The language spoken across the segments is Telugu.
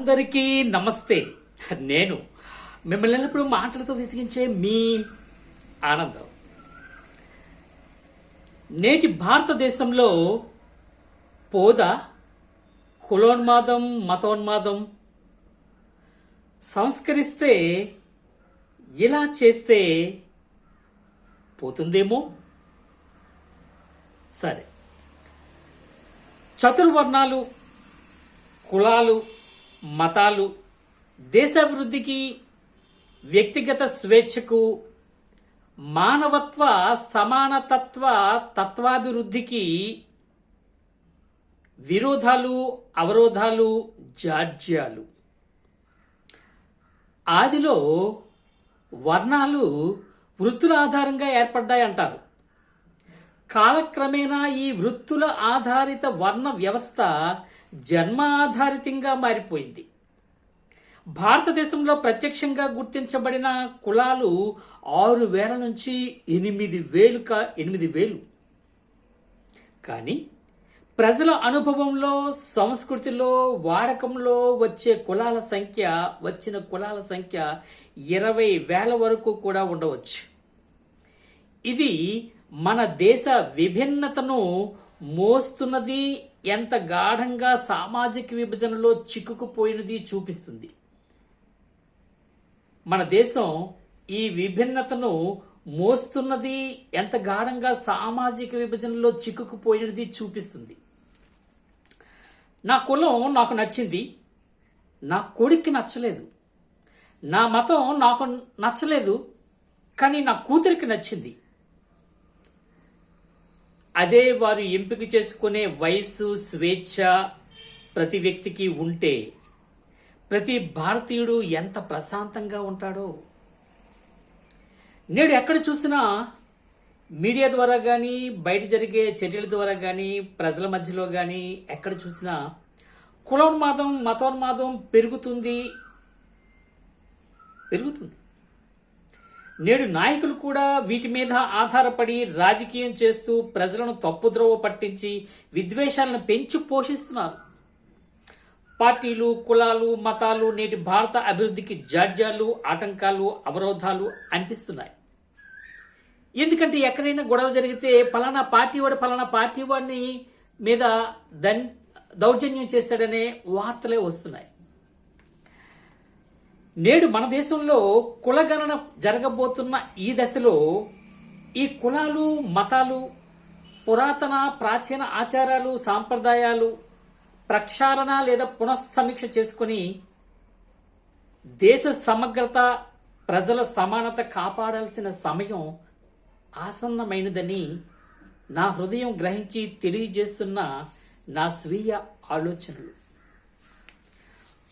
అందరికీ నమస్తే. నేను మిమ్మల్ని ఎల్లప్పుడూ మాటలతో విసిగించే మీ ఆనందం. నేటి భారతదేశంలో పోద కులోన్మాదం మతోన్మాదం సంస్కరిస్తే ఇలా చేస్తే పోతుందేమో? సరే. చతుర్వర్ణాలు కులాలు మతాలు దేశాభివృద్ధికి వ్యక్తిగత స్వేచ్ఛకు మానవత్వ సమానతత్వ తత్వాభివృద్ధికి విరోధాలు అవరోధాలు జాడ్యాలు ఆదిలో వర్ణాలు వృత్తుల ఆధారంగా ఏర్పడ్డాయి అంటారు. కాలక్రమేణా ఈ వృత్తుల ఆధారిత వర్ణ వ్యవస్థ జన్మ ఆధారితంగా మారిపోయింది. భారతదేశంలో ప్రత్యక్షంగా గుర్తించబడిన కులాలు ఆరు వేల నుంచి ఎనిమిది వేలు కా ఎనిమిది వేలు. కానీ ప్రజల అనుభవంలో సంస్కృతిలో వాడకంలో వచ్చే కులాల సంఖ్య వచ్చిన కులాల సంఖ్య ఇరవై వేల వరకు కూడా ఉండవచ్చు. ఇది మన దేశ విభిన్నతను మోస్తున్నది ఎంత గాఢంగా సామాజిక విభజనలో చిక్కుకుపోయినది చూపిస్తుంది. మన దేశం ఈ విభిన్నతను మోస్తున్నది ఎంత గాఢంగా సామాజిక విభజనలో చిక్కుకుపోయినది చూపిస్తుంది. నా కులం నాకు నచ్చింది. నా కొడుక్కి నచ్చలేదు. నా మతం నాకు నచ్చలేదు. కానీ నా కూతురికి నచ్చింది. అదే వారు ఎంపిక చేసుకునే వయస్సు స్వేచ్ఛ ప్రతి వ్యక్తికి ఉంటే ప్రతి భారతీయుడు ఎంత ప్రశాంతంగా ఉంటాడో. నేడు ఎక్కడ చూసినా మీడియా ద్వారా కానీ బయట జరిగే చర్యల ద్వారా కానీ ప్రజల మధ్యలో కానీ ఎక్కడ చూసినా కులోన్మాదం మతోన్మాదం పెరుగుతుంది పెరుగుతుంది. నేడు నాయకులు కూడా వీటి మీద ఆధారపడి రాజకీయం చేస్తూ ప్రజలను తప్పుద్రోవ పట్టించి విద్వేషాలను పెంచి పోషిస్తున్నారు. పార్టీలు కులాలు మతాలు నేటి భారత అభివృద్ధికి జాడ్యాలు ఆటంకాలు అవరోధాలు అనిపిస్తున్నాయి. ఎందుకంటే ఎక్కడైనా గొడవ జరిగితే పలానా పార్టీ వాడు పలానా పార్టీ వాడిని మీద దన్ దౌర్జన్యం చేశాడనే వార్తలే వస్తున్నాయి. నేడు మన దేశంలో కులగణన జరగబోతున్న ఈ దశలో ఈ కులాలు మతాలు పురాతన ప్రాచీన ఆచారాలు సాంప్రదాయాలు ప్రక్షాళన లేదా పునఃసమీక్ష చేసుకుని దేశ సమగ్రత ప్రజల సమానత కాపాడాల్సిన సమయం ఆసన్నమైనదని నా హృదయం గ్రహించి తెలియజేస్తున్న నా స్వీయ ఆలోచనలు.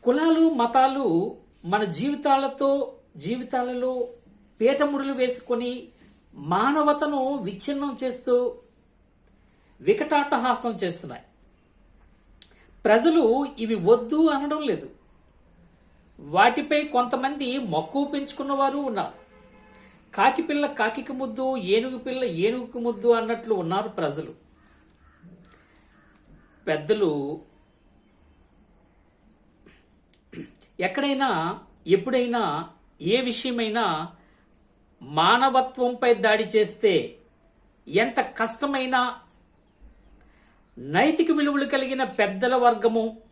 కులాలు మతాలు మన జీవితాలతో జీవితాలలో పీటముడులు వేసుకొని మానవతను విచ్ఛిన్నం చేస్తూ వికటాటహాసం చేస్తున్నాయి. ప్రజలు ఇవి వద్దు అనడం లేదు. వాటిపై కొంతమంది మక్కువ పెంచుకున్న వారు ఉన్నారు. కాకి పిల్ల కాకికి ముద్దు ఏనుగు పిల్ల ఏనుగుకి ముద్దు అన్నట్లు ఉన్నారు ప్రజలు. పెద్దలు ఎక్కడైనా ఎప్పుడైనా ఏ విషయమైనా మానవత్వంపై దాడి చేస్తే ఎంత కష్టమైన నైతిక విలువలు కలిగిన పెద్దల వర్గము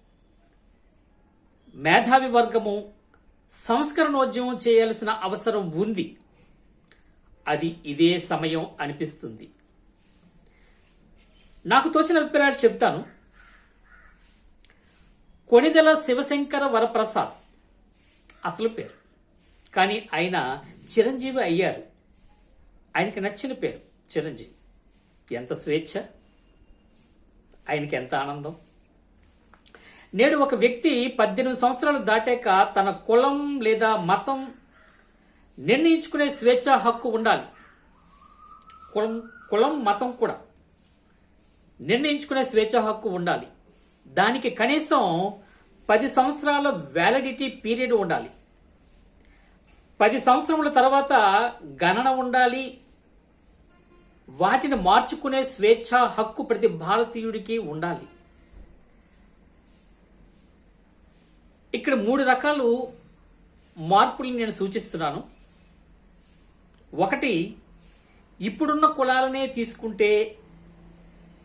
మేధావి వర్గము సంస్కరణోద్యమం చేయాల్సిన అవసరం ఉంది. అది ఇదే సమయం అనిపిస్తుంది. నాకు తోచిన అభిప్రాయాలు చెప్తాను. కొణిదెల శివశంకర వరప్రసాద్. అసలు పేరు. కానీ ఆయన చిరంజీవి అయ్యారు. ఆయనకి నచ్చిన పేరు చిరంజీవి. ఎంత స్వేచ్ఛ. ఆయనకి ఎంత ఆనందం. నేడు ఒక వ్యక్తి పద్దెనిమిది సంవత్సరాలు దాటాక తన కులం లేదా మతం నిర్ణయించుకునే స్వేచ్ఛ హక్కు ఉండాలి. కులం కులం మతం కూడా నిర్ణయించుకునే స్వేచ్ఛ హక్కు ఉండాలి. దానికి కనీసం పది సంవత్సరాల వ్యాలిడిటీ పీరియడ్ ఉండాలి. పది సంవత్సరముల తర్వాత గణన ఉండాలి. వాటిని మార్చుకునే స్వేచ్ఛ హక్కు ప్రతి భారతీయుడికి ఉండాలి. ఇక్కడ మూడు రకాలు మార్పులు నేను సూచిస్తున్నాను. ఒకటి ఇప్పుడున్న కులాలనే తీసుకుంటే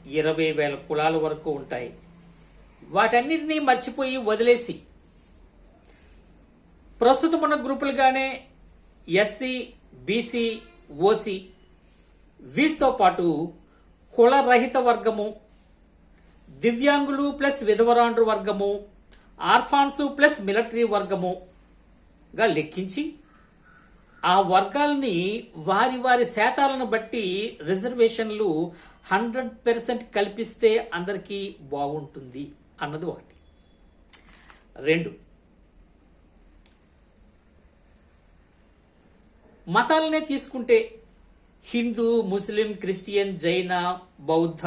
ఇరవై వేల కులాల వరకు ఉంటాయి. వాటన్నిటినీ మర్చిపోయి వదిలేసి ప్రస్తుతం ఉన్న గ్రూపులుగానే ఎస్సీ బీసీ ఓసీ వీటితో పాటు కులరహిత వర్గము దివ్యాంగులు ప్లస్ విధవరాండ్రు వర్గము ఆర్ఫాన్సు ప్లస్ మిలిటరీ వర్గముగా లెక్కించి ఆ వర్గాల్ని వారి వారి శాతాలను బట్టి రిజర్వేషన్లు హండ్రెడ్ పర్సెంట్ కల్పిస్తే అందరికీ బాగుంటుంది. అన్నది ఒకటి. రెండు. మతాలనే తీసుకుంటే హిందూ ముస్లిం క్రిస్టియన్ జైన బౌద్ధ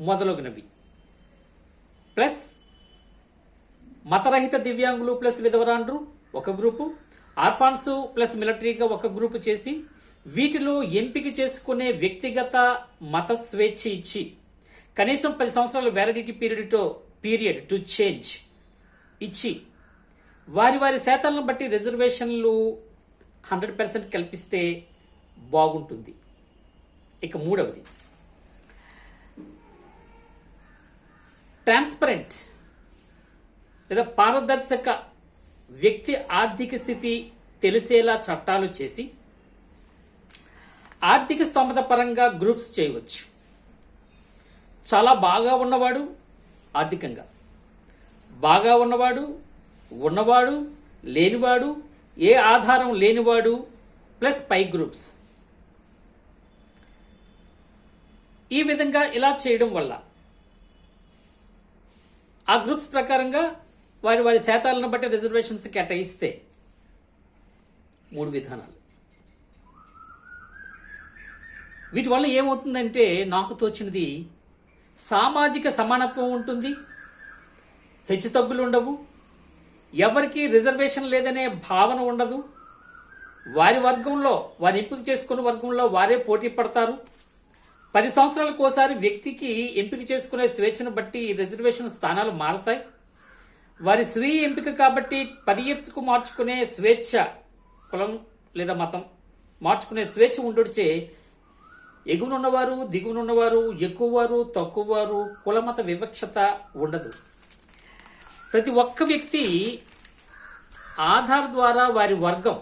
మొదలగునవి. ప్లస్ మతరహిత దివ్యాంగులు ప్లస్ విధవరాండ్రు ఒక గ్రూపు ఆర్ఫాన్స్ ప్లస్ మిలిటరీగా ఒక గ్రూపు చేసి వీటిలో ఎంపిక చేసుకునే వ్యక్తిగత మత స్వేచ్ఛ ఇచ్చి కనీసం పది సంవత్సరాల వ్యాలిడిటీ పీరియడ్తో పీరియడ్ టు చేంజ్ ఇచ్చి. వారి వారి శాతాలను బట్టి రిజర్వేషన్లు హండ్రెడ్ పర్సెంట్ కల్పిస్తే బాగుంటుంది. ఇక మూడవది. ట్రాన్స్పరెంట్ లేదా పారదర్శక వ్యక్తి ఆర్థిక స్థితి తెలిసేలా చట్టాలు చేసి ఆర్థిక స్తోమత పరంగా గ్రూప్స్ చేయవచ్చు. చాలా బాగా ఉన్నవాడు ఆర్థికంగా. బాగా ఉన్నవాడు ఉన్నవాడు లేనివాడు ఏ ఆధారం లేనివాడు ప్లస్ పై గ్రూప్స్. ఈ విధంగా ఇలా చేయడం వల్ల ఆ గ్రూప్స్ ప్రకారంగా వారి వారి శాతాలను బట్టి రిజర్వేషన్స్ కేటాయిస్తే మూడు విధానాలు. వీటి వల్ల ఏమవుతుందంటే నాకు తోచినది సామాజిక సమానత్వం ఉంటుంది. హెచ్చుతగ్గులు ఉండవు. ఎవరికి రిజర్వేషన్ లేదనే భావన ఉండదు. వారి వర్గంలో వారి ఎంపిక చేసుకున్న వర్గంలో వారే పోటీ పడతారు. పది సంవత్సరాలకు ఒకసారి వ్యక్తికి ఎంపిక చేసుకునే స్వేచ్ఛను బట్టి రిజర్వేషన్ స్థానాలు మారతాయి. వారి స్వీయ ఎంపిక కాబట్టి పది ఇయర్స్కు మార్చుకునే స్వేచ్ఛ కులం లేదా మతం మార్చుకునే స్వేచ్ఛ ఉండొచ్చే ఎగువనున్నవారు దిగువనున్నవారు ఎక్కువవారు తక్కువవారు కులమత వివక్షత ఉండదు. ప్రతి ఒక్క వ్యక్తి ఆధార్ ద్వారా వారి వర్గం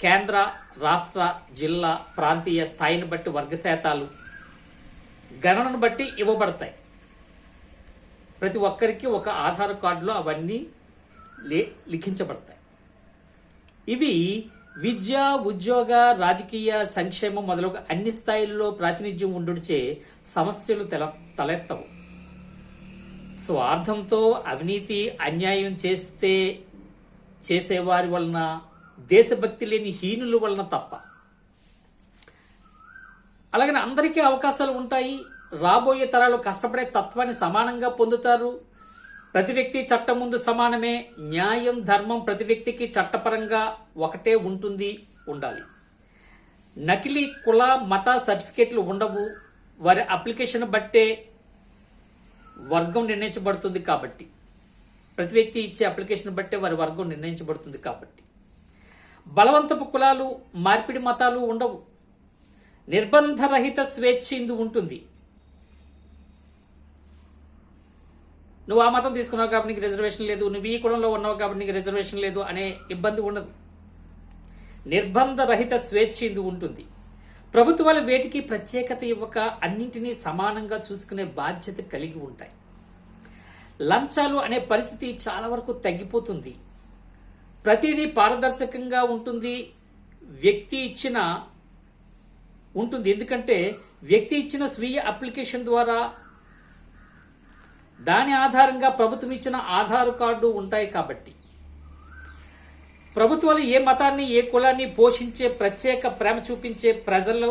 కేంద్ర రాష్ట్ర జిల్లా ప్రాంతీయ స్థాయిని బట్టి వర్గ శాతాలు గణనను బట్టి ఇవ్వబడతాయి. ప్రతి ఒక్కరికి ఒక ఆధార్ కార్డులో అవన్నీ లిఖించబడతాయి. ఇవి విద్య ఉద్యోగ రాజకీయ సంక్షేమం మొదలగు అన్ని స్థాయిల్లో ప్రాతినిధ్యం ఉండుడిచే సమస్యలు తెల తలెత్తవు. స్వార్థంతో అవినీతి అన్యాయం చేస్తే చేసేవారి వలన దేశభక్తి లేని హీనుల వలన తప్ప. అలాగని అందరికీ అవకాశాలు ఉంటాయి. రాబోయే తరాలు కష్టపడే తత్వాన్ని సమానంగా పొందుతారు. ప్రతి వ్యక్తి చట్టం ముందు సమానమే. న్యాయం ధర్మం ప్రతి వ్యక్తికి చట్టపరంగా ఒకటే ఉంటుంది ఉండాలి. నకిలీ కుల మత సర్టిఫికేట్లు ఉండవు. వారి అప్లికేషన్ బట్టే వర్గం నిర్ణయించబడుతుంది కాబట్టి. ప్రతి వ్యక్తి ఇచ్చే అప్లికేషన్ బట్టే వారి వర్గం నిర్ణయించబడుతుంది కాబట్టి. బలవంతపు కులాలు మార్పిడి మతాలు ఉండవు. నిర్బంధరహిత స్వేచ్ఛ ఇందు ఉంటుంది. నువ్వు ఆ మతం తీసుకున్నావు కాబట్టి నీకు రిజర్వేషన్ లేదు నువ్వు ఈ కులంలో ఉన్నావు కాబట్టి నీకు రిజర్వేషన్ లేదు అనే ఇబ్బంది ఉండదు. నిర్బంధ రహిత స్వేచ్ఛ ఇందు ఉంటుంది. ప్రభుత్వాలు వేటికి ప్రత్యేకత ఇవ్వక అన్నింటినీ సమానంగా చూసుకునే బాధ్యత కలిగి ఉంటాయి. లంచాలు అనే పరిస్థితి చాలా వరకు తగ్గిపోతుంది. ప్రతిదీ పారదర్శకంగా ఉంటుంది. వ్యక్తి ఇచ్చిన ఉంటుంది. ఎందుకంటే వ్యక్తి ఇచ్చిన స్వీయ అప్లికేషన్ ద్వారా దాని ఆధారంగా ప్రభుత్వం ఇచ్చిన ఆధార్ కార్డు ఉంటాయి కాబట్టి. ప్రభుత్వాలు ఏ మతాన్ని ఏ కులాన్ని పోషించే ప్రత్యేక ప్రేమ చూపించే ప్రజల్లో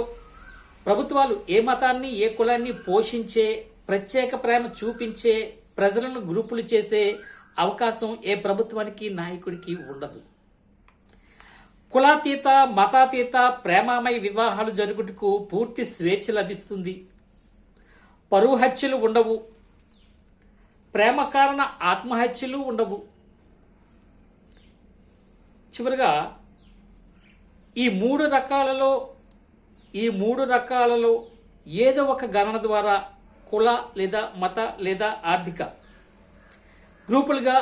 ప్రభుత్వాలు ఏ మతాన్ని ఏ కులాన్ని పోషించే ప్రత్యేక ప్రేమ చూపించే ప్రజలను గ్రూపులు చేసే అవకాశం ఏ ప్రభుత్వానికి నాయకుడికి ఉండదు. కులాతీత మతాతీత ప్రేమామయ వివాహాలు జరుగుటకు పూర్తి స్వేచ్ఛ లభిస్తుంది. పరువు హత్యలు ఉండవు. ప్రేమ కారణ ఆత్మహత్యలు ఉండవు. చివరిగా ఈ మూడు రకాలలో ఈ మూడు రకాలలో ఏదో ఒక గణన ద్వారా కుల లేదా మత లేదా ఆర్థిక గ్రూపులుగా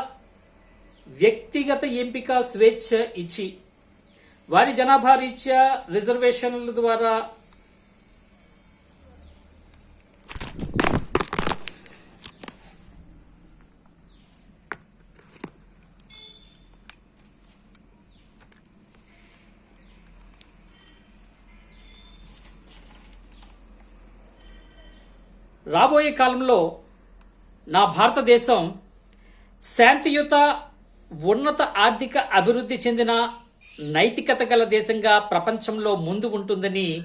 వ్యక్తిగత ఎంపిక స్వేచ్ఛ ఇచ్చి వారి జనాభా రీత్యా రిజర్వేషన్ల ద్వారా రాబోయే కాలంలో నా భారతదేశం శాంతియుత ఉన్నత ఆర్థిక అభివృద్ధి చెందిన నైతికత గల దేశంగా ప్రపంచంలో ముందు ఉంటుందని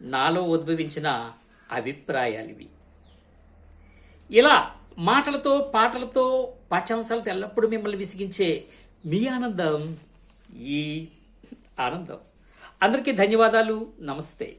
నాలో ఉద్భవించిన అభిప్రాయాలివి. ఇలా మాటలతో పాటలతో పాఠ్యాంశాలతో ఎల్లప్పుడూ మిమ్మల్ని విసిగించే మీ ఆనందం ఈ ఆనందం. అందరికీ ధన్యవాదాలు. నమస్తే.